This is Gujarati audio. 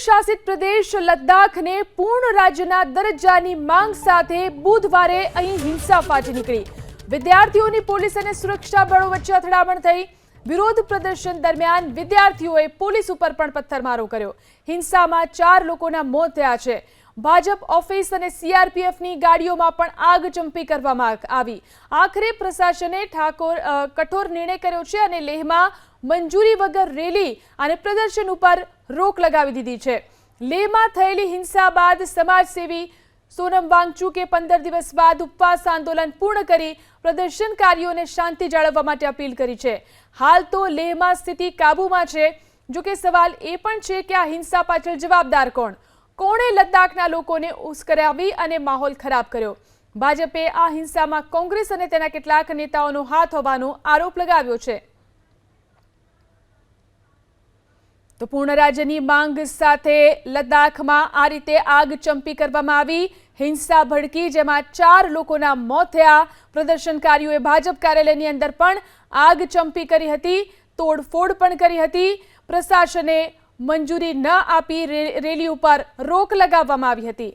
શાસિત પ્રદેશ લદ્દાખને પૂર્ણ રાજ્યના દરજ્જાની માંગ સાથે બુધવારે અહીં હિંસા ફાટી નીકળી. વિદ્યાર્થીઓની પોલીસ અને સુરક્ષા બળો વચ્ચે અથડામણ થઈ. વિરોધ પ્રદર્શન દરમિયાન વિદ્યાર્થીઓએ પોલીસ ઉપર પણ પથ્થરમારો કર્યો. હિંસામાં ચાર લોકોના મોત થયા છે. ભાજપ ઓફિસ અને સીઆરપીએફની ગાડીઓમાં પણ આગ ચંપી કરવામાં આવી આખરે પ્રશાસને ઠાકોર કઠોર નિર્ણય કર્યો છે અને લેહમાં મંજૂરી વગર રેલી અને પ્રદર્શન ઉપર રોક લગાવી દીધી છે. લેહમાં થયેલી હિંસા બાદ સમાજસેવી સોનમ વાંગચુકે પંદર દિવસ બાદ ઉપવાસ આંદોલન પૂર્ણ કરી પ્રદર્શનકારીઓને શાંતિ જાળવવા માટે અપીલ કરી છે. હાલ તો લેહમાં સ્થિતિ કાબૂમાં છે. જો કે સવાલ એ પણ છે કે આ હિંસા પાછળ જવાબદાર કોણ? કોણે લદ્દાખના લોકોને ઉશ્કેરાવી અને માહોલ ખરાબ કર્યો? ભાજપે આ હિંસામાં કોંગ્રેસ અને તેના કેટલાક નેતાઓનો હાથ હોવાનો આરોપ લગાવ્યો છે. તો પૂર્ણ રાજ્યની માંગ સાથે લદ્દાખમાં આ રીતે આગ ચંપી કરવામાં આવી. હિંસા ભડકી, જેમાં ચાર લોકોના મોત થયા. પ્રદર્શનકારીઓએ ભાજપ કાર્યાલયની અંદર પણ આગ ચંપી કરી હતી, તોડફોડ પણ કરી હતી. પ્રશાસને મંજૂરી ન આપી રેલી ઉપર રોક લગાવવામાં આવી હતી.